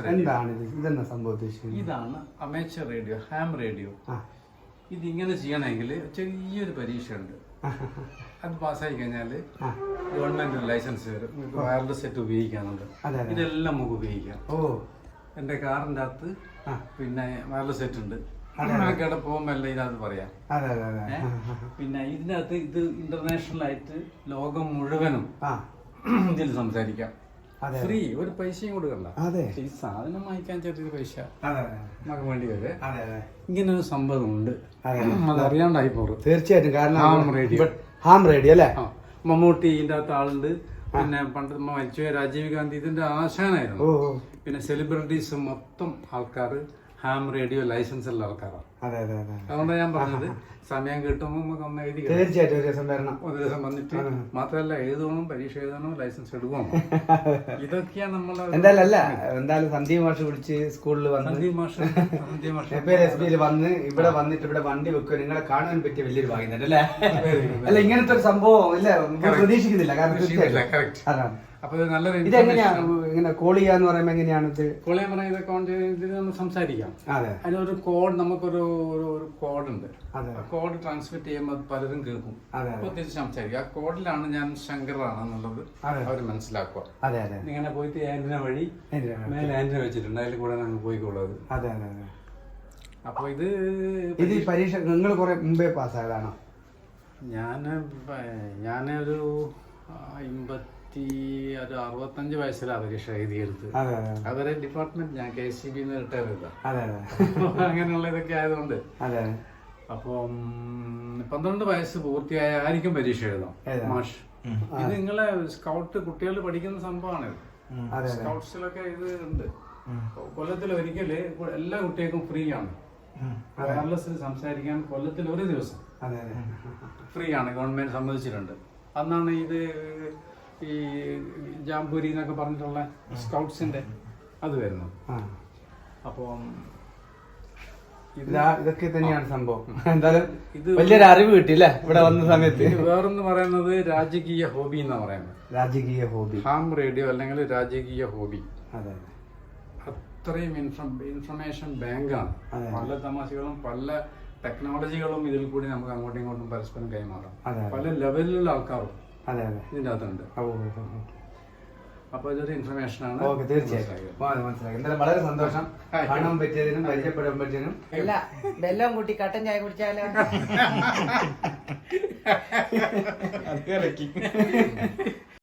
എന്താണ് ഇത് ഇതെന്നാ സംഭവത്തിൽ ഇതാണ് അമേച്ചർ റേഡിയോ ഹാം റേഡിയോ ഇത് ഇതിങ്ങനെ ചെയ്യണമെങ്കിൽ ചെറിയൊരു പരീക്ഷയുണ്ട്. അത് പാസ്സായി കഴിഞ്ഞാൽ. ഗവൺമെന്റ് ലൈസൻസ് നിങ്ങൾക്ക് വയർലെസ് സെറ്റ് ഉപയോഗിക്കാനുണ്ട്. ഇതെല്ലാം നമുക്ക് ഉപയോഗിക്കാം. ഓ. എന്റെ കാറിന്റെ അകത്ത് പിന്നെ വയർലെസ് സെറ്റ് ഉണ്ട്. അവിടെ പോകുമ്പോൾ എല്ലാം ഇതിനകത്ത് പറയാം. പിന്നെ ഇതിനകത്ത് ഇത് ഇന്റർനാഷണൽ ആയിട്ട് ലോകം മുഴുവനും ഇതിൽ സംസാരിക്കാം. ഫ്രീ ഒരു പൈസയും കൊടുക്കണ്ട. അതെ. ഈ സാധനം വാങ്ങിക്കാൻ ചെറിയൊരു പൈസ നമുക്ക് വേണ്ടി വരെ. ഇങ്ങനെ ഒരു സംഭവം ഉണ്ട് അതെ. അതറിയാണ്ടായി പോറും തീർച്ചയായിട്ടും. കാരണം ഹാം റേഡിയോ. ഹാം റേഡിയോ അല്ലേ? മമ്മൂട്ടി ഇതിന്റെ അകത്ത് ആളുണ്ട്. പിന്നെ പണ്ട് മരിച്ചുപോയ രാജീവ് ഗാന്ധി ഇതിന്റെ ആശാനായിരുന്നു. പിന്നെ സെലിബ്രിറ്റീസ് മൊത്തം ആൾക്കാർ ഹാം റേഡിയോ ലൈസൻസ് ഉള്ള ആൾക്കാരാണ്. അതെ അതെ അതെ. അതുകൊണ്ടാണ് ഞാൻ പറഞ്ഞത് സമയം കിട്ടുമ്പോൾ നമുക്ക് ഒന്ന് എഴുതി. തീർച്ചയായിട്ടും ഒരു ദിവസം വരണം ഒരു ദിവസം വന്നിട്ട് മാത്രമല്ല എഴുതണം പരീക്ഷ എഴുതണം ലൈസൻസ് എടുക്കണം ഇതൊക്കെയാണ് നമ്മൾ എന്തായാലും അല്ല എന്തായാലും സന്ദീപ് മാഷ് വിളിച്ച് സ്കൂളിൽ വന്ന് സന്ദീപ് മാഷ് സന്ദീപ് മാഷ്. എസ് ബിയിൽ വന്ന് ഇവിടെ വന്നിട്ട് ഇവിടെ വണ്ടി വെക്കുക നിങ്ങളെ കാണാൻ പറ്റിയ വലിയൊരു ഭാഗ്യം തന്നെ അല്ലേ അല്ല ഇങ്ങനത്തെ ഒരു സംഭവം ഇല്ല പ്രതീക്ഷിക്കുന്നില്ല. കാരണം അതാണ്. അപ്പൊ നല്ല നല്ലൊരു എങ്ങനെയാ? ഇങ്ങനെ കോൾ ചെയ്യാന്ന് പറയുമ്പോ എങ്ങനെയാണ് ഇത്? കോളേ പറഞ്ഞ ഇതൊക്കെ ഓൺ ചെയ്ത് ഇതിൽ നമ്മൾ സംസാരിക്കാം. അതെ. അതിനൊരു കോഡ് നമുക്കൊരു ഒരു ഒരു ഉണ്ട്. അതെ. കോഡ് ട്രാൻസ്മിറ്റ് ചെയ്യുമ്പോൾ പലരും കേൾക്കും. അതെ അപ്പോൾ തിരിച്ച് സംസാരിക്കും. ആ കോഡിലാണ് ഞാൻ ശങ്കറാണെന്നുള്ളത്. അവർ മനസ്സിലാക്കുക. അതെ അതെ. ഇങ്ങനെ പോയിട്ട് ആന്റിന വഴി. മേലെ ആന്റിന വെച്ചിട്ടുണ്ട്. അതിൽ കൂടെ ഞങ്ങൾ പോയിക്കൊള്ളത് അതെ. അതെ അതെ അപ്പോൾ ഇത് ഇത് പരീക്ഷ നിങ്ങൾ കുറെ മുമ്പേ പാസ്സായതാണോ? ഞാൻ ഞാനൊരു അമ്പത്തി ഒരു അറുപത്തഞ്ച് വയസ്സിലാണ് പരീക്ഷ എഴുതിയെടുത്ത് അതുവരെ അതെ ഡിപ്പാർട്ട്മെന്റ് ഞാൻ കെ സി ബിന്ന് റിട്ടയർ ചെയ്താ. അങ്ങനെയുള്ള ഇതൊക്കെ ആയതുകൊണ്ട്. അപ്പം പന്ത്രണ്ട് വയസ്സ് പൂർത്തിയായ ആയിരിക്കും പരീക്ഷ എഴുതാം. മാഷ്. ഇത് നിങ്ങളെ സ്കൗട്ട് കുട്ടികൾ പഠിക്കുന്ന സംഭവമാണ് ഇത് സ്കൗട്ട്സിലൊക്കെ ഇത് ഉണ്ട്. കൊല്ലത്തിൽ ഒരിക്കൽ എല്ലാ കുട്ടികൾക്കും ഫ്രീ ആണ്. വയർലെസ്സിൽ സംസാരിക്കാൻ കൊല്ലത്തിൽ ഒരു ദിവസം അതെ അതെ. ഫ്രീ ആണ്. ഗവൺമെന്റ് സമ്മതിച്ചിട്ടുണ്ട്. അന്നാണ് ഇത് ഈ ജാംപൂരി എന്നൊക്കെ പറഞ്ഞിട്ടുള്ള സ്കൗട്ട്സിന്റെ. അത് വരുന്നു. അപ്പം ഇതൊക്കെ തന്നെയാണ് സംഭവം. എന്തായാലും ഇത് വലിയൊരു അറിവ് കിട്ടി അല്ലേ ഇവിടെ വന്ന സമയത്ത്? വേറൊന്ന് പറയുന്നത് രാജകീയ ഹോബി എന്നാ പറയുന്നത്. രാജകീയ ഹോബി. ഹാം റേഡിയോ അല്ലെങ്കിൽ രാജകീയ ഹോബി. അതെ അത്രയും ഇൻഫർമേഷൻ ബാങ്കാണ്. പല തമാശകളും പല ടെക്നോളജികളും ഇതിൽ കൂടി നമുക്ക് അങ്ങോട്ടും ഇങ്ങോട്ടും പരസ്പരം കൈമാറാം. പല ലെവലിലുള്ള ആൾക്കാരും അതെ അതെ. ഇതിന്റെ അകത്തുണ്ട് ഓ ഓ, ഓ, ഓ. അപ്പൊ ഇതൊരു ഇൻഫർമേഷൻ ആണ്. ഓക്കെ തീർച്ചയായും മനസ്സിലായി. എന്തായാലും വളരെ സന്തോഷം. കാണാൻ പറ്റിയതിനും പരിചയപ്പെടാൻ പറ്റിയതിനും. അല്ല വെല്ലം കൂട്ടി കട്ടൻ ചായ കുടിച്ചാലോ? അത്